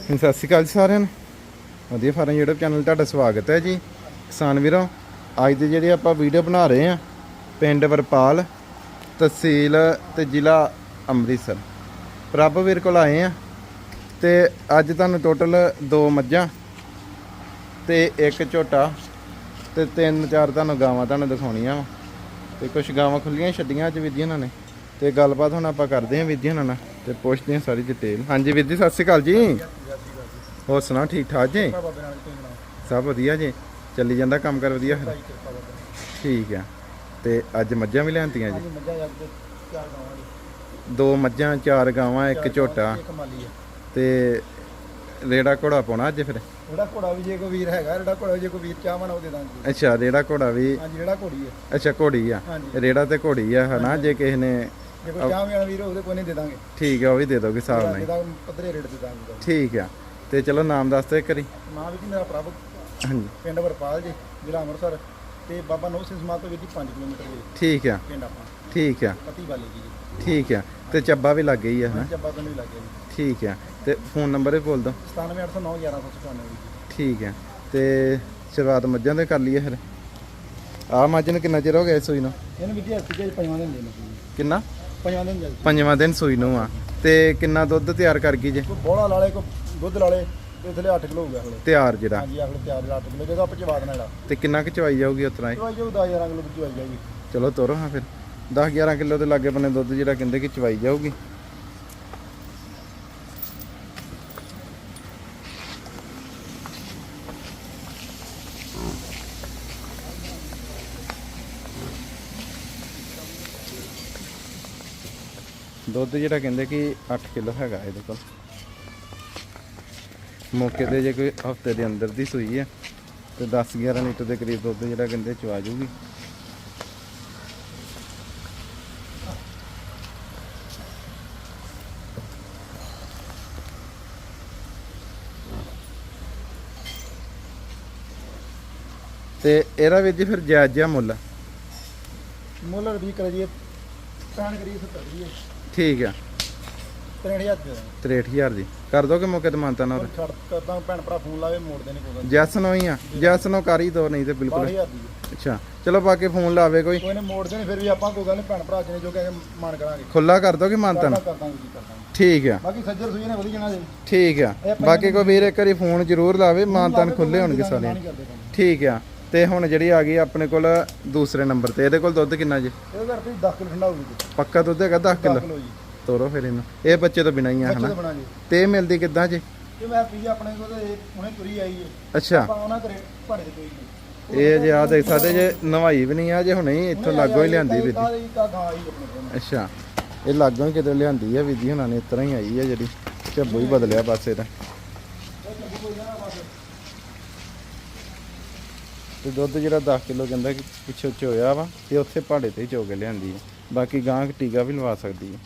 ਸਤਿ ਸ਼੍ਰੀ ਅਕਾਲ ਜੀ ਸਾਰਿਆਂ ਨੂੰ। ਵਧੀਆ ਫਾਰਮ YouTube ਚੈਨਲ ਤੁਹਾਡਾ ਸਵਾਗਤ ਹੈ ਜੀ। ਕਿਸਾਨ ਵੀਰੋ, ਅੱਜ ਦੇ ਜਿਹੜੇ ਆਪਾਂ ਵੀਡੀਓ ਬਣਾ ਰਹੇ ਆ ਪਿੰਡ ਵਰਪਾਲ, ਤਹਿਸੀਲ ਤੇ ਜ਼ਿਲ੍ਹਾ ਅੰਮ੍ਰਿਤਸਰ। ਪ੍ਰਭ ਵੀਰ ਕੋਲ ਆਏ ਆ ਤੇ ਅੱਜ ਤੁਹਾਨੂੰ ਟੋਟਲ ਦੋ ਮੱਝਾਂ ਤੇ ਇੱਕ ਝੋਟਾ ਤੇ ਤਿੰਨ ਚਾਰ ਤੁਹਾਨੂੰ ਗਾਵਾਂ ਤੁਹਾਨੂੰ ਦਿਖਾਉਣੀਆਂ ਵਾ। ਤੇ ਕੁਝ ਗਾਵਾਂ ਖੁੱਲੀਆਂ ਛੱਡੀਆਂ ਅੱਜ ਵੀਰ ਜੀ ਨੇ। ਤੇ ਗੱਲਬਾਤ ਹੁਣ ਆਪਾਂ ਕਰਦੇ ਹਾਂ ਵੀਰ ਜੀ ਨਾਲ। ਤੇ ਪੁੱਛਦੇ ਹਾਂ ਸਾਰੀ ਡਿਟੇਲ ਹਾਂਜੀ ਵੀਰ ਜੀ ਸਤਿ ਸ਼੍ਰੀ ਅਕਾਲ ਜੀ। ਹੋਰ ਸੁਣਾਓ ਠੀਕ ਠਾਕ ਜੀ? ਸਭ ਵਧੀਆ ਜੀ। ਚੱਲੀ ਜਾਂਦਾ ਕੰਮ ਕਰ ਵਧੀਆ ਠੀਕ ਆ। ਤੇ ਅੱਜ ਮੱਝਾਂ ਵੀ ਲਿਆਂਤੀਆਂ ਜੀ? ਦੀ ਮੱਝਾਂ ਚਾਰ ਗਾਵਾਂ ਇੱਕ ਝੋਟਾ। ਆ। ਤੇ ਰੇੜਾ ਘੋੜਾ ਪਾਉਣਾ ਅੱਜ ਫਿਰ? ਜਿਹੜਾ ਘੋੜਾ ਵੀ ਜੇ ਕੋਈ ਵੀਰ ਹੈਗਾ ਜਿਹੜਾ ਘੋੜਾ ਜੇ ਕੋਈ ਵੀਰ ਚਾਹਵਨ ਉਹ ਦੇ ਦਾਂਗੇ। ਅੱਛਾ ਰੇੜਾ ਘੋੜਾ ਵੀ? ਹਾਂਜੀ ਜਿਹੜਾ ਘੋੜੀ ਹੈ ਅੱਛਾ ਘੋੜੀ ਆ। ਰੇੜਾ ਤੇ ਘੋੜੀ ਆ ਹਨਾ? ਜੇ ਕਿਸੇ ਨੇ ਜੇ ਕੋਈ ਚਾਹਵਨ ਵਾਲਾ ਵੀਰ ਉਹਦੇ ਕੋਈ ਨਹੀਂ ਦੇ ਦਾਂਗੇ। ਠੀਕ ਆ ਉਹ ਵੀ ਦੇ ਦੋਗੇ ਹਿਸਾਬ ਨਾਲ ਹੀ। ਜਿਹਦਾ ਪੱਧਰੇ ਰੇਟ ਦੇ ਦਾਂਗੇ ਠੀਕ ਆ ਤੇ ਚਲੋ ਨਾਮ ਦੱਸ ਦਿਓ ਇੱਕ ਵਾਰੀ। ਮਾਂ ਵੀ ਜੀ ਮੇਰਾ ਪ੍ਰਭ ਹਾਂਜੀ। ਪਿੰਡ ਵਰਪਾਲ ਜੀ ਜ਼ਿਲ੍ਹਾ ਅੰਮ੍ਰਿਤਸਰ। ਤੇ ਬਾਬਾ ਨੌ ਸਿੰਘ ਸਮਾਧ ਤੋਂ ਵੀ 5 ਕਿਲੋਮੀਟਰ ਦੇ ਠੀਕ ਆ। ਪਿੰਡ ਆਪਾਂ। ਠੀਕ ਆ। ਪਤੀ ਵਾਲੀ ਜੀ। ਠੀਕ ਆ ਤੇ ਚੱਬਾ ਵੀ ਲੱਗ ਗਈ ਆ ਹਨਾ ਚੱਬਾ ਤੋਂ ਵੀ ਲੱਗੇ ਜੀ। ਠੀਕ ਆ ਤੇ ਫੋਨ ਨੰਬਰ ਵੀ ਬੋਲ ਦੋ 97809 1195 ਜੀ। ਠੀਕ ਆ ਤੇ ਸ਼ੁਰੂਆਤ ਮੱਝਾਂ ਤੇ ਕਰ ਲਈਏ ਫਿਰ। ਆ ਮੱਝ ਨੂੰ ਕਿੰਨਾ ਚਿਰ ਹੋ ਗਿਆ ਇਸ ਸੂਈ ਨੂੰ? ਇਹਨੂੰ ਵੀ ਜੀ ਚ ਪੰਜਵਾਂ ਦਿਨ ਦੇ ਨੇ ਕਿੰਨਾ? ਪੰਜਵਾਂ ਦਿਨ ਜਲਦੀ ਪੰਜਵਾਂ ਦਿਨ ਸੂਈ ਨੂੰ ਆ। ਤੇ ਕਿੰਨਾ ਦੁੱਧ ਤਿਆਰ ਕਰ ਗਈ ਜੇ? ਕੋਈ ਬੋਲਾ ਲਾਲੇ ਕੋ ਦੁੱਧ ਲਾਲੇ ਤੇ ਥਲੇ 8 ਕਿਲੋ ਹੋ ਗਿਆ ਹਲੇ ਤਿਆਰ ਜਿਹੜਾ। ਹਾਂਜੀ ਅਗਲੇ ਤਿਆਰ ਦਾ 8 ਕਿਲੋ ਜਗ੍ਹਾ ਪਿਛੇ ਵਾਦਣਾ ਜਿਹੜਾ ਤੇ ਕਿੰਨਾ ਕੁ ਚਵਾਈ ਜਾਊਗੀ ਉਤਰਾ ਹੀ? ਚਵਾਈ ਜੋ 10000 ਕਿਲੋ ਚਵਾਈ ਜਾਏਗੀ ਚਲੋ ਤੋਰੋ ਹਾਂ ਫਿਰ। 10 11 ਕਿਲੋ ਦੇ ਲਾਗੇ ਬੰਨੇ ਦੁੱਧ ਜਿਹੜਾ ਕਹਿੰਦੇ ਕਿ ਚਵਾਈ ਜਾਊਗੀ। ਦੁੱਧ ਜਿਹੜਾ ਕਹਿੰਦੇ ਕਿ 8 ਕਿਲੋ ਹੈਗਾ ਇਹਦੇ ਕੋਲ। ਮੌਕੇ ਤੇ ਜੇ ਕੋਈ ਹਫ਼ਤੇ ਦੇ ਅੰਦਰ ਦੀ ਸੂਈ ਹੈ ਤੇ 10 11 ਲੀਟਰ ਦੇ ਕਰੀਬ ਦੁੱਧ ਜਿਹੜਾ ਕਹਿੰਦੇ ਚਵਾ ਜੂਗੀ ਤੇ ਇਹਦਾ ਵੀ ਜੀ ਫਿਰ ਜਾਇਜ਼ ਜਿਹਾ ਮੁੱਲ ਮੁੱਲ ਵੀ ਕਰ ਜੀ ਪੈਣ ਕਰੀ 70 ਦੀ ਠੀਕ ਆ। 63000 ਦੇ 63000 ਦੀ। ਕਰ ਦੋਗੇ ਮੌਕੇ ਤੇ ਮਾਨਤਾ ਨਾਲ? ਹੋਰ ਛੱਡ ਕਰਦਾ ਭੈਣ ਭਰਾ ਫੋਨ ਲਾਵੇ ਮੋੜਦੇ ਨਹੀਂ ਕੋਈ ਜੈਸ ਨੋ ਹੀ ਆ। ਜੈਸ ਨੋ ਕਰ ਹੀ ਦੋ ਨਹੀਂ ਤੇ ਬਿਲਕੁਲ। 12000 ਦੀ ਹੈ। ਅੱਛਾ। ਚਲੋ ਬਾਕੀ ਫੋਨ ਲਾਵੇ ਕੋਈ। ਕੋਈ ਨੇ ਮੋੜਦੇ ਨਹੀਂ ਫਿਰ ਵੀ ਆਪਾਂ ਕੋਈ ਗੱਲ ਨਹੀਂ ਭੈਣ ਭਰਾ ਜਿਹਨੇ ਜੋ ਕਹੇ ਮਾਨ ਕਰਾਂਗੇ। ਖੁੱਲਾ ਕਰ ਦੋਗੇ ਮਾਨਤਾ ਨਾਲ? ਠੀਕ ਆ। ਬਾਕੀ ਸੱਜਰ ਸੂਈ ਨੇ ਵਧੀ ਜਾਣਾ ਜੀ। ਠੀਕ ਆ। ਬਾਕੀ ਕੋਈ ਵੀਰ ਇੱਕ ਵਾਰੀ ਫੋਨ ਜ਼ਰੂਰ ਲਾਵੇ ਮਾਨਤਾਨ ਖੁੱਲੇ ਹੋਣਗੇ ਸਾਰੇ। ਠੀਕ ਆ। ਤੇ ਹੁਣ ਜਿਹੜੀ ਆ ਗਈ ਆਪਣੇ ਕੋਲ ਦੂਸਰੇ ਨੰਬਰ ਤੇ। ਇਹਦੇ ਕੋਲ ਦੁੱਧ ਕਿੰਨਾ ਜੀ? ਇਹਦੇ ਘਰ ਤੇ 10 ਕਿਲੋ ਠੰਡਾ ਜੀ। ਪੱਕਾ ਦੁੱਧ ਹੈਗਾ 10 10 ਕਿਲੋ ਤੋਰੋ ਫਿਰ ਇਹਨੂੰ। ਇਹ ਬੱਚੇ ਤੋਂ ਬਿਨਾਂ ਹੀ ਆ ਹਨਾ? ਤੋਂ ਇਹ ਮਿਲਦੀ ਕਿੱਦਾਂ ਜੀ? ਇਹ ਮੈਂ ਪੀ ਆਪਣੇ ਕੋਲ ਤੇ ਹੁਣੇ ਤੁਰੀ ਆਈ ਹੈ ਅੱਛਾ। ਆਪਾਂ ਉਹਨਾਂ ਕਰੇ ਭਾੜੇ ਕੋਈ ਨਹੀਂ ਇਹ ਜੇ ਆ ਦੇਖ ਸਕਦੇ ਜੇ ਨਵਾਈ ਵੀ ਨਹੀਂ ਆ ਜੇ ਹੁਣੇ ਹੀ ਇੱਥੋਂ ਲਾਗੋਂ ਹੀ ਲਿਆਂਦੀ ਕੋਲ। ਅੱਛਾ। ਇਹ ਲਾਗੋਂ ਹੀ ਕਿਤੇ ਲਿਆਂਦੀ ਆ ਜੀ ਹੁਣਾਂ ਨੇ ਇਸ ਤਰ੍ਹਾਂ ਹੀ ਆਈ ਆ ਜਿਹੜੀ। ਝੱਬੂ ਹੀ ਬਦਲਿਆ ਬਸ ਇਹਦਾ। ਤੇ ਦੁੱਧ ਜਿਹੜਾ 10 ਕਿਲੋ ਕਹਿੰਦਾ ਕਿ ਪਿੱਛੇ ਚੋਇਆ ਵਾ, ਤੇ ਉੱਥੇ ਪਹਾੜੇ ਤੇ ਹੀ ਚੋ ਕੇ ਲਿਆਂਦੀ ਹੈ ਬਾਕੀ ਗਾਂ ਟੀਕਾ ਵੀ ਲਵਾ ਸਕਦੀ ਹੈ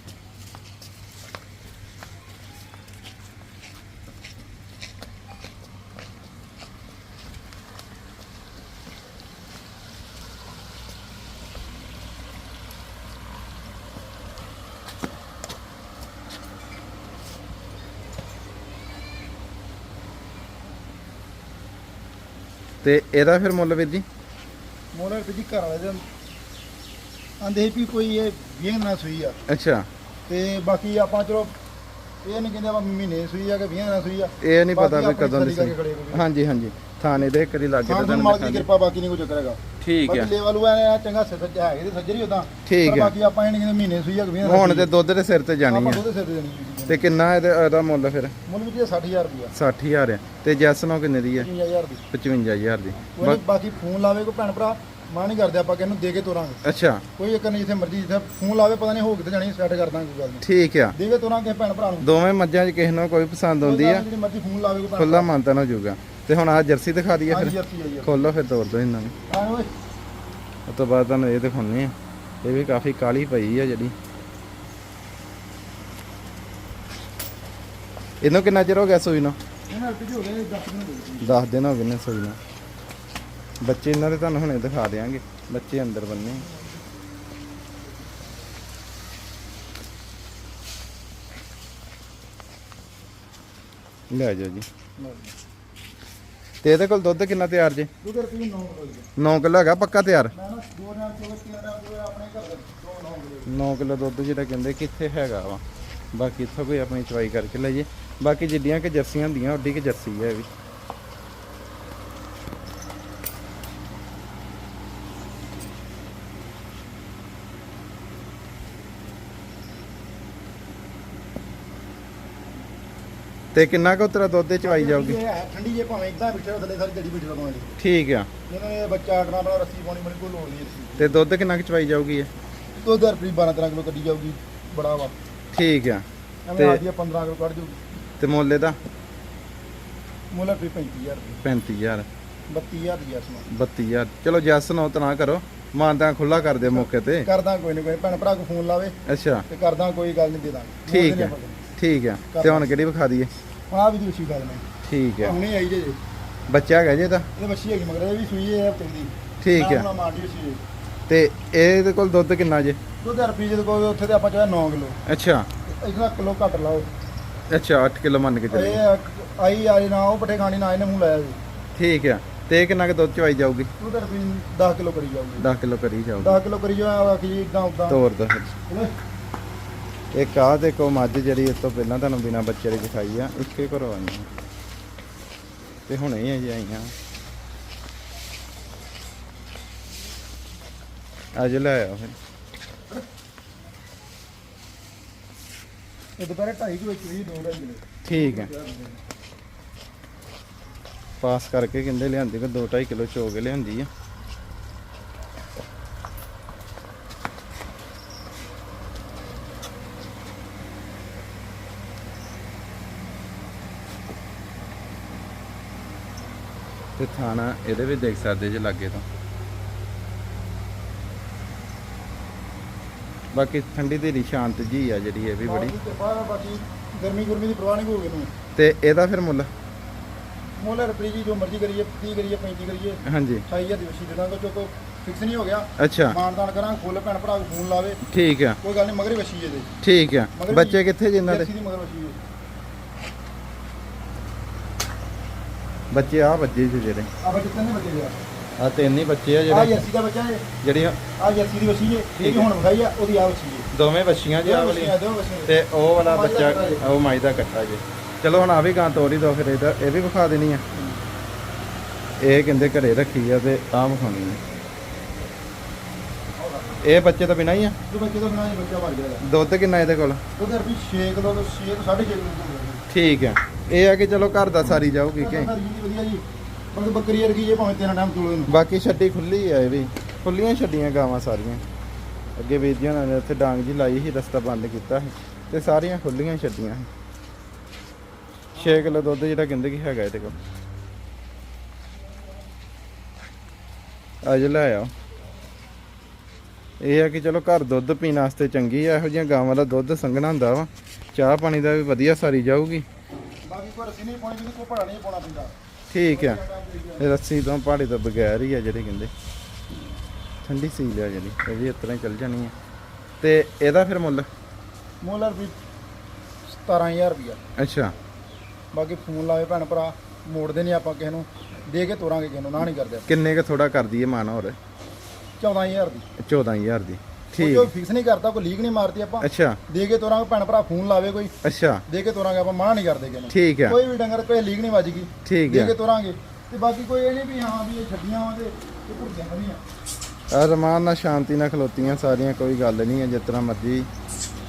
ਤੇ ਇਹਦਾ ਫਿਰ ਮੁੱਲ ਵੀਰ ਜੀ? ਮੋੜਰ ਤੇ ਜੀ ਘਰ ਵਾਲੇ ਦੇ ਆਂਦੇ ਵੀ ਕੋਈ ਇਹ ਵੀਹ ਨਾ ਸੂਈ ਆ। ਅੱਛਾ। ਤੇ ਬਾਕੀ ਆਪਾਂ ਚਲੋ ਇਹ ਨਹੀਂ ਕਹਿੰਦੇ ਆਪਾਂ ਮਹੀਨੇ ਸੂਈ ਆ ਕਿ 20 ਦਿਨਾਂ ਸੂਈ ਆ। ਇਹ ਨਹੀਂ ਪਤਾ ਬਾਕੀ ਵੀ ਕਦੋਂ ਦੀ। ਹਾਂਜੀ ਹਾਂਜੀ। ਥਾਣੇ ਦੇ ਕਰੀ ਲੱਗੇ ਹਾਂ ਤੇ ਮਾਲਕ ਦੀ। ਕਿਰਪਾ ਬਾਕੀ ਨਹੀਂ ਕੋਈ ਚੱਕਰ ਹੈਗਾ। ਠੀਕ ਬਾਕੀ ਆ ਲੈਵਲ ਉਹ ਐ ਚੰਗਾ ਸਿਰ ਤੇ ਹੈਗੇ ਤੇ ਸੱਜਰੀ ਉਦਾਂ ਠੀਕ ਆ ਬਾਕੀ ਆਪਾਂ ਇਹ ਨਹੀਂ ਕਹਿੰਦੇ ਮਹੀਨੇ ਸੂਈ ਆ ਕਿ 20 ਦਿਨਾਂ ਹੁਣ ਤੇ ਦੁੱਧ ਦੇ ਸਿਰ ਤੇ ਜਾਣੀ ਆ। ਸਿਰ ਤੇ ਕਿੰਨਾ ਇਹਦਾ ਇਹਦਾ ਮੁੱਲ ਫਿਰ? ਮੁੱਲ ਵੀ ਜੀ 60000 ਰੁਪਿਆ 60000 ਆ। ਤੇ ਜੈਸ ਨੋ ਕਿੰਨੇ ਦੀ ਆ? 55000 ਦੀ। 55000 ਦੀ। ਬਾਕੀ ਫੋਨ ਲਾਵੇ ਕੋਈ ਭੈਣ ਭਰਾ। ਮਾਂ ਨਹੀਂ ਕਰਦੇ ਆਪਾਂ ਕਿਹਨੂੰ ਦੇ ਕੇ ਤੋਰਾਂਗੇ। ਅੱਛਾ। ਕੋਈ ਇੱਕ ਨਹੀਂ ਜਿੱਥੇ ਮਰਜ਼ੀ ਜਿੱਥੇ ਫੋਨ ਲਾਵੇ ਪਤਾ ਨਹੀਂ ਹੋ ਕਿਤੇ ਜਾਣੀ ਸੈੱਟ ਕਰ ਦਾਂਗੇ ਕੋਈ ਗੱਲ ਨਹੀਂ। ਠੀਕ ਆ। ਦੇ ਕੇ ਤੋਰਾਂਗੇ ਭੈਣ ਭਰਾ ਨੂੰ। ਦੋਵੇਂ ਮੱਝਾਂ 'ਚ ਕਿਸੇ ਨੂੰ ਕੋਈ ਪਸੰਦ ਆਉਂਦੀ ਆ। ਜਿਹੜੀ ਮਰਜ਼ੀ ਫੋਨ ਲਾਵੇ ਕੋਈ ਭੈਣ ਖੁੱਲਾ ਮੰਨਤਾ ਹੋ ਜਾਊਗਾ ਤੇ ਹੁਣ ਆ ਜਰਸੀ ਦਿਖਾ ਦਈਏ ਹਾਂਜੀ ਫਿਰ। ਜਰਸੀ ਆਈ ਆ। ਖੋਲੋ ਫਿਰ ਤੋਰ ਦੋ ਇਹਨਾਂ ਨੂੰ। ਆ ਓਏ। ਉਸ ਤੋਂ ਬਾਅਦ ਤੁਹਾਨੂੰ ਇਹ ਦਿਖਾਉਣੇ ਆ। ਇਹ ਵੀ ਕਾਫੀ ਕਾਲੀ ਪਈ ਆ ਜਿਹੜੀ। ਇਹਨੂੰ ਕਿੰਨਾ ਚਿਰ ਹੋ ਗਿਆ ਸੂਈ ਨੂੰ? ਇਹਨਾਂ ਤੇ ਹੋ ਗਏ 10 ਦਿਨ ਹੋ ਗਏ। 10 ਦਿਨ ਹੋ ਗਏ ਨੇ ਸੂਈ ਨੂੰ। ਬੱਚੇ ਇਹਨਾਂ ਦੇ ਤੁਹਾਨੂੰ ਹੁਣੇ ਦਿਖਾ ਦੇਾਂਗੇ ਬੱਚੇ ਅੰਦਰ ਬੰਨੇ ਲੈ ਜਾਓ ਜੀ। ਤੇ ਇਹਦੇ ਕੋਲ ਦੁੱਧ ਕਿੰਨਾ ਤਿਆਰ ਜੇ? ਦੁੱਧ ਰੁਪਏ 9 ਕਿਲੋ ਜੀ 9 ਕਿਲੋ ਹੈਗਾ ਪੱਕਾ ਤਿਆਰ? ਮੈਂ ਨਾ ਦੋ ਨਾਲ ਚੋਲੇ ਤਿੰਨ ਨਾਲ ਚੋਲੇ ਆਪਣੇ ਘਰ ਦੇ ਦੋ 9 ਕਿਲੋ 9 ਕਿਲੋ ਦੁੱਧ ਜਿਹੜਾ ਕਹਿੰਦੇ ਕਿੱਥੇ ਹੈਗਾ ਵਾ। ਬਾਕੀ ਇੱਥੋਂ ਕੋਈ ਆਪਣੀ ਚਵਾਈ ਕਰਕੇ ਲੈ ਜੇ। ਬਾਕੀ ਜਿੱਡੀਆਂ ਕਿ ਜਰਸੀਆਂ ਹੁੰਦੀਆਂ ਓਡੀ ਕਿ ਜਰਸੀ ਹੈ ਵੀ। ਤੇ ਕਿੰਨਾ ਕੁ ਤੇਰਾ ਦੁੱਧ ਚਵਾਈ ਜਾਊਗੀ? ਇਹ ਹੈ ਠੰਡੀ ਜੇ ਭਾਵੇਂ ਇਦਾਂ ਬਿਠੇ ਥੱਲੇ ਸਾਰੀ ਜੜੀ ਬਿਠੇ ਲਗਾਉਣੀ ਠੀਕ ਆ। ਇਹਨਾਂ ਨੇ ਬੱਚਾ ਆਟਣਾ ਬਣਾ ਰੱਸੀ ਪਾਉਣੀ ਬਣੀ ਕੋਈ ਲੋੜ ਨਹੀਂ ਰੱਸੀ ਤੇ ਦੁੱਧ ਕਿੰਨਾ ਕੁ ਚਵਾਈ ਜਾਊਗੀ ਇਹ? ਦੋ ਹਜ਼ਾਰ ਰੁਪਏ 12 13 ਕਿਲੋ ਕੱਢੀ ਜਾਊਗੀ ਬੜਾ ਵਾ। ਠੀਕ ਆ। ਤੇ- ਆਦੀ 15 ਕਿਲੋ ਕੱਢ ਜਾਊਗੀ ਤੇ ਮੁੱਲ ਇਹਦਾ? ਮੁੱਲ ਰੁਪਏ 35000 ਰੁਪਏ। 35000 32000 ਦੀ ਜਸਮਾ 32000 ਚਲੋ ਜੱਸ ਨੋ ਤਾਂ ਕਰੋ। ਮਾਨਤਾ ਖੁੱਲਾ ਕਰ ਦੇ ਮੌਕੇ ਤੇ। ਕਰਦਾ ਕੋਈ ਨਹੀਂ ਕੋਈ। ਭੈਣ ਭਰਾ ਕੋ ਫੋਨ ਲਾਵੇ ਅੱਛਾ। ਤੇ ਕਰਦਾ ਕੋਈ ਗੱਲ ਨਹੀਂ ਦੇ ਦਾਂਗੇ। ਠੀਕ ਹੈ ਠੀਕ ਹੈ ਤੇ ਹੁਣ ਕਿਹੜੀ ਵਿਖਾ ਦਈਏ? ਹੁਣ ਆ ਵੀ ਦੀ ਉਸੀ ਗੱਲ ਠੀਕ ਹੈ ਹੁਣੇ ਆਈ ਜੇ ਜੇ। ਬੱਚਾ ਹੈਗਾ ਜੇ ਤਾਂ? ਇਹ ਬੱਚੀ ਹੈਗੀ ਮਗਰ ਇਹ ਵੀ ਸੂਈ ਹੈ ਹਫ਼ਤੇ ਦੀ। ਠੀਕ ਹੈ ਮਾਂ ਦੀ ਸੀ ਤੇ ਇਹਦੇ ਕੋਲ ਦੁੱਧ ਕਿੰਨਾ ਜੇ? ਦੁੱਧ ਰੁਪਏ ਜਦੋਂ ਕੋਈ ਉੱਥੇ ਤੇ ਆਪਾਂ ਚਾਹੇ 9 ਕਿਲੋ। ਅੱਛਾ। ਇਸਦਾ ਕਿਲੋ ਘੱਟ ਲਾਓ। ਅੱਛਾ 8 ਕਿਲੋ ਮੰਨ ਕੇ ਚੱਲੇ ਇਹ ਆਈ ਆਈ ਨਾ ਉਹ ਪੱਠੇ ਖਾਣੀ ਨਾ ਇਹਨੇ ਮੂੰਹ ਲਾਇਆ ਜੀ। ਠੀਕ ਹੈ ਤੇ ਇਹ ਕਿੰਨਾ ਕੁ ਦੁੱਧ ਚਵਾਈ ਜਾਊਗੀ? ਦੁੱਧ ਰੁਪਏ 10 ਕਿਲੋ ਕਰੀ ਜਾਊਗੀ। 10 ਕਿਲੋ ਕਰੀ ਜਾਊਗੀ। 10 ਕਿਲੋ ਕਰੀ ਜਾਓ ਬਾਕੀ ਇਦਾਂ ਉਦਾਂ ਤੋਰ ਦੋ ਫਿਰ। ਇੱਕ ਆਹ ਤੇ ਕੋ ਮੱਝ ਜਿਹੜੀ ਇਸ ਤੋਂ ਪਹਿਲਾਂ ਤੁਹਾਨੂੰ ਬਿਨਾ ਬੱਚੇ ਦੀ ਦਿਖਾਈ ਆ ਇੱਕੇ ਘਰੋਂ ਆਈਆਂ ਤੇ ਹੁਣੇ ਹੀ ਅਜੇ ਆਈਆਂ ਅੱਜ ਲੈ ਆਇਆ ਫਿਰ। ਇਹ ਦੁਪਹਿਰੇ 2:30 ਵਿੱਚ ਵੀ ਦੋ ਢਾਈ ਕਿਲੋ ਠੀਕ ਹੈ ਪਾਸ ਕਰਕੇ ਕਹਿੰਦੇ ਲਿਆਂਦੀ ਕੋ 2.5 ਕਿਲੋ ਚੋ ਕੇ ਲਿਆਂਦੀ ਆ। ਤੇ ਥਾਣਾ ਇਹਦੇ ਵਿੱਚ ਦੇਖ ਸਕਦੇ ਜੇ ਲੱਗੇ ਤਾਂ। ਬਾਕੀ ਠੰਡੀ ਤੇ ਸ਼ਾਂਤ ਜੀ ਆ ਜਿਹੜੀ ਇਹ ਵੀ ਬੜੀ। ਬਾਕੀ ਗਰਮੀ ਗੁਰਮੀ ਦੀ ਪ੍ਰਵਾਹ ਨਹੀਂ ਹੋਊਗੀ ਇਹਨੂੰ। ਤੇ ਇਹਦਾ ਫਿਰ ਮੁੱਲ? ਮੁੱਲ ਰੁਪਏ ਜੀ ਜੋ ਮਰਜ਼ੀ ਕਰੀਏ 30 ਕਰੀਏ 35 ਕਰੀਏ। ਹਾਂਜੀ। 28000 ਦੀ ਵਸੀ ਦੇ ਦਾਂਗੇ ਚੋਕੋ ਫਿਕਸ ਨਹੀਂ ਹੋ ਗਿਆ। ਅੱਛਾ। ਮਾਨਦਾਨ ਕਰਾਂ ਫੁੱਲ ਭੈਣ ਭਰਾ ਨੂੰ ਫੋਨ ਲਾਵੇ। ਠੀਕ ਆ। ਕੋਈ ਗੱਲ ਨਹੀਂ ਮਗਰ ਵਸੀ ਜੇ ਦੇ ਠੀਕ ਆ। ਬੱਚੇ ਵੀ- ਕਿੱਥੇ ਜਿੰਨਾਂ ਦੇ? ਜਰਸੀ ਦੀ ਮਗਰ ਵਸੀ ਜੇ। ਬੱਚੇ ਆ ਬੱਜੇ ਜੀ ਜਿਹੜੇ। ਆ ਬੱਚੇ ਤਿੰਨੇ ਬੱਚੇ ਗਿਆ ਆ। ਤਿੰਨ ਹੀ ਬੱਚੇ ਆ ਆ ਜਿਹੜੇ ਦਾ ਬੱਚਾ ਹੈ ਜਿਹੜੀਆਂ ਆ ਜਰਸੀ ਦੀ ਵਸੀ ਜੇ ਇਹ ਹੁਣ ਵਿਖਾਈ ਆ ਉਹਦੀ ਆ ਵਸੀ ਜੇ। ਦੋਵੇਂ ਬੱਚੀਆਂ ਜੀ ਆ ਵਾਲੀ। ਦੋ ਤੇ ਉਹ ਵਾਲਾ ਮਾਈ ਦਾ ਬੱਚਾ। ਉਹ ਮਾਈ ਦਾ ਕੱਟਾ ਜੀ। ਚਲੋ ਹੁਣ ਆ ਵੀ ਗਾਂ ਤੋਰੀ ਦੋ ਫਿਰ ਇਹਦਾ। ਇਹ ਵੀ ਵਿਖਾ ਦੇਣੀ ਆ। ਇਹ ਕਹਿੰਦੇ ਘਰੇ ਰੱਖੀ ਆ ਤੇ ਆਹ ਵਿਖਾਉਣੀ ਆ। ਇਹ ਬੱਚੇ ਤਾਂ ਬਿਨਾ ਹੀ ਆ? ਜੋ ਬੱਚੇ ਦਾ ਬਣਾ ਬੱਚਾ ਮਰ ਗਿਆ। ਦੁੱਧ ਕਿੰਨਾ ਇਹਦੇ ਕੋਲ? ਉਹਦੇ ਰੁਪਏ 6 ਕਿਲੋ ਤੋਂ 6 ਤੋਂ 6.5 ਕਿਲੋ ਹੋ ਠੀਕ ਆ। ਇਹ ਆ ਕਿ ਚਲੋ ਘਰ ਦਾ ਸਾਰੀ ਜਾਊਗੀ ਕਿ? ਸਾਰੀ ਜੀ ਵਧੀਆ ਜੀ। ਬਸ ਬੱਕਰੀ ਵਰਗੀ ਜੇ ਭਾਵੇਂ ਤਿੰਨ ਟਾਈਮ ਚੋਲੇ ਨੂੰ। ਬਾਕੀ ਛੱਡੀ ਖੁੱਲੀ ਆ ਇਹ ਵੀ। ਖੁੱਲੀਆਂ ਛੱਡੀਆਂ ਗਾਵਾਂ ਸਾਰੀਆਂ। ਅੱਗੇ ਜੀ ਉਹਨਾਂ ਨੇ ਉੱਥੇ ਡਾਂਗ ਜੀ ਲਾਈ ਸੀ ਰਸਤਾ ਬੰਦ ਕੀਤਾ ਸੀ। ਤੇ ਸਾਰੀਆਂ ਖੁੱਲੀਆਂ ਛੱਡੀਆਂ ਸੀ। 6 ਕਿਲੋ ਦੁੱਧ ਜਿਹੜਾ ਕਹਿੰਦੇ ਕਿ ਹੈਗਾ ਇਹਦੇ ਕੋਲ। ਅੱਜ ਲੈ ਆਓ। ਇਹ ਆ ਕਿ ਚਲੋ ਘਰ ਦੁੱਧ ਪੀਣ ਵਾਸਤੇ ਚੰਗੀ ਆ ਇਹੋ ਜਿਹੀਆਂ ਗਾਵਾਂ ਦਾ ਦੁੱਧ ਸੰਘਣਾ ਹੁੰਦਾ ਵਾ। ਚਾਹ ਪਾਣੀ ਦਾ ਵੀ ਵਧੀਆ ਸਾਰੀ ਜਾਊਗੀ। ਬਾਕੀ ਕੋਈ ਰਸੀ ਨਹੀਂ ਪਾਉਣੀ ਕੋਈ ਪੜਾ ਨਹੀਂ ਪਾਉਣਾ ਪੈਂਦਾ। ਠੀਕ ਆ। ਇਹ ਰੱਸੀ ਤੋਂ ਪਹਾੜੀ ਤੋਂ ਬਗੈਰ ਹੀ ਆ ਜਿਹੜੇ ਕਹਿੰਦੇ। ਠੰਡੀ ਸੀਲ ਆ ਜਿਹੜੀ ਇਹ ਵੀ ਇਸ ਤਰ੍ਹਾਂ ਹੀ ਚੱਲ ਜਾਣੀ ਆ। ਤੇ ਇਹਦਾ ਫਿਰ ਮੁੱਲ? ਮੁੱਲ ਵੀ 17000 ਰੁਪਇਆ ਅੱਛਾ। ਬਾਕੀ ਫੋਨ ਲਾਵੇ ਭੈਣ ਭਰਾ ਮੋੜਦੇ ਨਹੀਂ ਆਪਾਂ ਕਿਸੇ ਨੂੰ। ਦੇ ਕੇ ਤੋਰਾਂਗੇ ਕਿਸੇ ਨੂੰ ਨਾ ਨਹੀਂ ਕਰਦੇ। ਕਿੰਨੇ ਕ ਥੋੜਾ ਕਰ ਦਈਏ ਮਾਨ ਹੋਰ? 14000 ਦੀ। 14000 ਦੀ। ਕੋਈ ਫਿਕਸ ਨਹੀਂ ਕਰਦਾ ਕੋਈ ਲੀਕ ਨਹੀਂ ਮਾਰਦੀ ਆਪਾਂ। ਅੱਛਾ। ਦੇ ਕੇ ਤੋਰਾਂਗੇ ਭੈਣ ਭਰਾ ਫੋਨ ਲਾਵੇ ਕੋਈ। ਅੱਛਾ। ਦੇ ਕੇ ਤੋਰਾਂਗੇ ਆਪਾਂ ਮਾਣਾ ਨਹੀਂ ਕਰਦੇ ਕਿਸੇ ਨੂੰ। ਠੀਕ ਆ ਕੋਈ ਵੀ ਡੰਗਰ ਕੋਈ ਲੀਕ ਨਹੀਂ ਵੱਜਗੀ। ਠੀਕ ਦੇ ਆ ਕੇ ਤੋਰਾਂਗੇ। ਤੇ ਬਾਕੀ ਕੋਈ ਇਹ ਨਹੀਂ ਵੀ ਹਾਂ ਵੀ ਇਹ ਛੱਡੀਆਂ ਵਾ ਤੇ ਇਹ ਭੁਰਜੀਆਂ ਨਹੀਂ ਆ। ਆ ਰਮਾਨ ਨਾਲ ਸ਼ਾਂਤੀ ਨਾਲ ਖਲੋਤੀਆਂ ਸਾਰੀਆਂ ਕੋਈ ਗੱਲ ਨਹੀਂ ਹੈ ਜਿਸ ਤਰ੍ਹਾਂ ਮਰਜ਼ੀ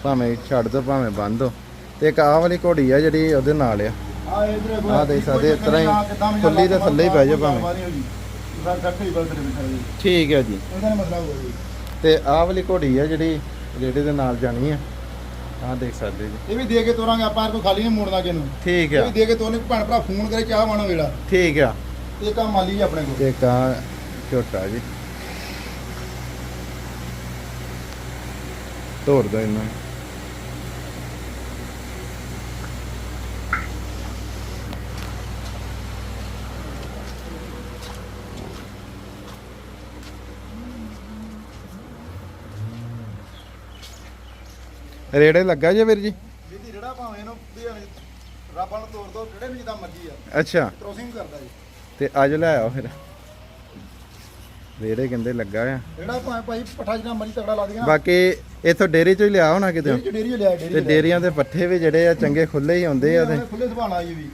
ਭਾਵੇਂ ਛੱਡ ਦੋ ਭਾਵੇਂ ਬੰਦ ਦੋ। ਤੇ ਇੱਕ ਆਹ ਵਾਲੀ ਘੋੜੀ ਆ ਜਿਹੜੀ ਉਹਦੇ ਨਾਲ ਆ। ਆ ਇਧਰ ਦੇਖ ਸਕਦੇ ਇਸ ਤਰ੍ਹਾਂ ਹੀ ਖੁੱਲੀ ਦੇ ਥੱਲੇ ਹੀ ਬਹਿ ਜਾਓ ਭਾਵੇਂ। ਹੀ ਠੀਕ ਹੈ ਜੀ। ਮਸਲਾ ਹੋਊਗਾ ਜੀ। ਤੇ ਆਹ ਵਾਲੀ ਘੋੜੀ ਆ ਜਿਹੜੀ ਰੇੜੇ ਦੇ ਨਾਲ ਜਾਣੀ ਆ। ਆਹ ਦੇਖ ਸਕਦੇ ਜੀ। ਇਹ ਵੀ ਦੇ ਕੇ ਤੋਰਾਂਗੇ ਆਪਾਂ ਕੋਈ ਖਾਲੀ ਨਹੀਂ ਮੋੜਨਾ ਕਿਸੇ ਨੂੰ। ਠੀਕ ਇਹ ਆ ਵੀ ਦੇ ਕੇ ਤੋਰਨੇ ਭੈਣ ਭਰਾ ਫੋਨ ਕਰੇ ਚਾਹ ਮਾਣਾ ਵੇਲਾ। ਠੀਕ ਆ। ਇਹ ਕੰਮ ਮਾਲੀ ਜੀ ਆਪਣੇ ਕੋਲ। ਇੱਕ ਆ ਝੋਟਾ ਜੀ। ਤੋੜ ਦੋ ਇਹਨੂੰ। ਰੇੜੇ ਲੱਗਾ ਜੇ ਵੀਰ ਜੀ? ਜਿਹਦੀ ਰੜਾ ਭਾਵੇਂ ਇਹਨੂੰ ਵੀ ਰੱਬ ਆਪਾਂ ਨੂੰ ਤੋੜ ਦੋ ਜਿਹੜੇ ਨੂੰ ਜਿੱਦਾਂ ਮਰਜ਼ੀ ਆ। ਅੱਛਾ। ਕ੍ਰੋਸਿੰਗ ਕਰਦਾ ਜੀ। ਤੇ ਅੱਜ ਲੈ ਆਓ ਫਿਰ। ਰੇੜੇ ਕਹਿੰਦੇ ਲੱਗਾ ਆ। ਜਿਹੜਾ ਭਾਵੇਂ ਭਾਈ ਪੱਠਾ ਜਿੰਨਾ ਮਰਜ਼ੀ ਤਗੜਾ ਲਾ ਦੀਆਂ ਬਾਕੀ ਇਥੋਂ ਡੇਰੀ ਚੋਂ ਹੀ ਲਿਆ ਹੋਣਾ ਕਿਤੇ? ਡੇਰੀ ਡੇਰੀ ਲਿਆ ਡੇਰੀ ਤੇ ਡੇਰੀਆਂ ਦੇ ਪੱਠੇ ਵੀ ਜਿਹੜੇ ਆ ਚੰਗੇ ਖੁੱਲੇ ਹੀ ਆਉਂਦੇ ਆ ਤੇ ਖੁੱਲੇ ਸੁਭਾਣਾ ਇਹ ਵੀ।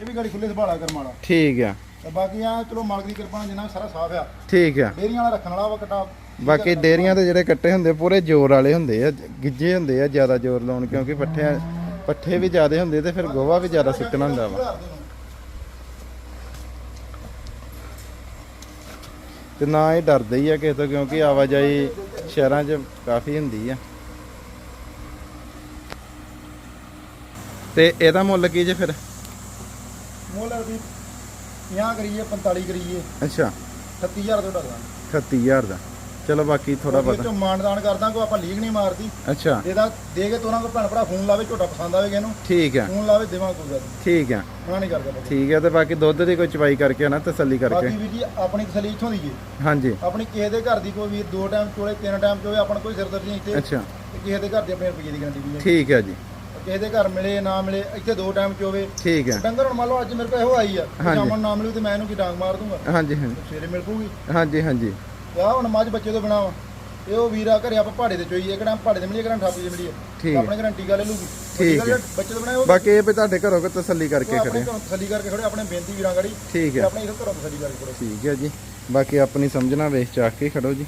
ਇਹ ਵੀ ਗਾੜੀ ਖੁੱਲੇ ਸੁਭਾਣਾ ਕਰਮਾਣਾ ਠੀਕ ਆ। ਤੇ ਬਾਕੀ ਆ ਚਲੋ ਮਾਲਕ ਦੀ ਕਿਰਪਾ ਨਾਲ ਜਿੰਨਾ ਸਾਰਾ ਸਾਫ਼ ਆ। ਠੀਕ ਆ। ਡੇਰੀਆਂ ਵਾਲਾ ਰੱਖਣ ਵਾਲਾ ਵਾ ਕਟਾ। ਬਾਕੀ ਡੇਰੀਆਂ ਦੇ ਜਿਹੜੇ ਕੱਟੇ ਹੁੰਦੇ ਪੂਰੇ ਜ਼ੋਰ ਵਾਲੇ ਹੁੰਦੇ ਆ ਗਿੱਜੇ ਹੁੰਦੇ ਆ ਜ਼ਿਆਦਾ ਜ਼ੋਰ ਲਾਉਣ ਕਿਉਂਕਿ ਪੱਠਿਆਂ ਪੱਠੇ ਵੀ ਜ਼ਿਆਦੇ ਹੁੰਦੇ ਤੇ ਫਿਰ ਗੋਵਾ ਵੀ ਜ਼ਿਆਦਾ ਸੁੱਕਣਾ ਹੁੰਦਾ ਵਾ। ਤੇ ਨਾ ਇਹ ਡਰਦੇ ਹੀ ਆ ਕਿਸੇ ਤੋਂ ਕਿਉਂਕਿ ਆਵਾਜਾਈ ਸ਼ਹਿਰਾਂ 'ਚ ਕਾਫੀ ਹੁੰਦੀ ਆ। ਤੇ ਇਹਦਾ ਮੁੱਲ ਕੀ ਜੇ ਫਿਰ? ਮੁੱਲ ਵੀ 50 ਕਰੀਏ 45 ਕਰੀਏ। ਅੱਛਾ। 36000 ਤੋਂ ਡਰਦਾ। 38000 ਦਾ। ਚਲੋ ਬਾਕੀ ਥੋੜਾ ਪਤਾ ਚੋਂ ਮਾਨਦਾਨ ਕਰਦਾ ਕੋ ਆਪਾਂ ਲੀਕ ਨਹੀਂ ਮਾਰਦੀ। ਅੱਛਾ। ਇਹਦਾ ਦੇ ਕੇ ਤੋਰਾਂ ਕੋ ਭੈਣ ਭਰਾ ਫੋਨ ਲਾਵੇ ਝੋਟਾ ਪਸੰਦ ਆਵੇਗਾ ਇਹਨੂੰ। ਠੀਕ ਆ ਫੋਨ ਲਾਵੇ ਦੇਵਾਂ ਕੋਈ ਗੱਲ। ਠੀਕ ਆ ਮਨਾ ਨਹੀਂ ਕਰਦਾ। ਠੀਕ ਆ ਤੇ ਬਾਕੀ ਦੁੱਧ ਦੀ ਕੋਈ ਚਵਾਈ ਕਰਕੇ ਨਾ ਤਸੱਲੀ ਕਰਕੇ। ਬਾਕੀ ਵੀ ਜੀ ਆਪਣੀ ਤਸਲੀ ਇੱਥੋਂ ਦੀ ਜੀ ਹਾਂਜੀ। ਆਪਣੀ ਕਿਸੇ ਦੇ ਘਰ ਦੀ ਕੋਈ ਵੀਰ ਦੋ ਟਾਈਮ ਚੋਲੇ ਤਿੰਨ ਟਾਈਮ ਚੋਲੇ ਆਪਣਾ ਕੋਈ ਸਿਰਦਰਦੀ ਨਹੀਂ ਇੱਥੇ। ਅੱਛਾ। ਕਿਸੇ ਦੇ ਘਰ ਦੀ ਆਪਣੇ ਰੁਪਈਏ ਦੀ ਗਰੰਟੀ ਵੀ ਹੈ। ਠੀਕ ਆ ਜੀ। ਕਿਸੇ ਦੇ ਘਰ ਮਿਲੇ ਨਾ ਮਿਲੇ ਇੱਥੇ ਦੋ ਟਾਈਮ ਚੋਵੇ ਠੀਕ ਆ ਡੰਗਰ ਹੁਣ ਮੰਨ ਲਓ ਅੱਜ ਮੇਰੇ ਕੋਲ ਇਹੋ ਆਈ ਆ ਹਾਂਜੀ। ਨੂੰ ਮਿਲੂ ਤੇ ਮੈਂ ਇਹਨੂੰ ਕੀ ਡਾਂਗ ਮਾਰ ਦੂੰਗਾ? ਹਾਂਜੀ ਹਾਂਜੀ। ਸਵੇਰੇ ਮਿਲ ਪੂਗੀ ਹਾਂਜੀ ਹਾਂਜੀ। ਆਹ ਹੁਣ ਮੱਝ ਬੱਚੇ ਤੋਂ ਬਿਨਾ ਵਾ। ਇਹ ਉਹ ਵੀਰਾ ਘਰੇ ਆਪਾਂ ਪਹਾੜੇ ਤੇ ਚੋਈਏ ਕਿਹੜਾ ਪਹਾੜੇ ਤੇ ਮਿਲੀਏ ਕਿਹੜਾ ਠਾਪੀ ਤੇ ਮਿਲੀਏ। ਠੀਕ। ਆਪਣੇ ਘਰਾਂ ਟੀਕਾ ਲੈ ਲੂਗੀ ਠੀਕ ਹੈ। ਬੱਚੇ ਤੋਂ ਬਿਨਾ ਉਹ ਬਾਕੀ ਇਹ ਵੀ ਤੁਹਾਡੇ ਘਰੋਂ ਕੋ ਤਸੱਲੀ ਕਰਕੇ ਆਪਣੇ ਖੜੇ ਘਰੋਂ ਤਸੱਲੀ ਕਰਕੇ ਖੜੇ ਆਪਣੇ ਬੇਨਤੀ ਵੀਰਾਂ ਗੜੀ। ਠੀਕ ਹੈ। ਆਪਣੇ ਇਹੋ ਘਰੋਂ ਤਸੱਲੀ ਕਰਕੇ ਖੜੇ। ਠੀਕ ਹੈ ਜੀ। ਬਾਕੀ ਆਪਣੀ ਸਮਝਣਾ ਵੇਖ ਚਾਕ ਕੇ ਖੜੋ ਜੀ।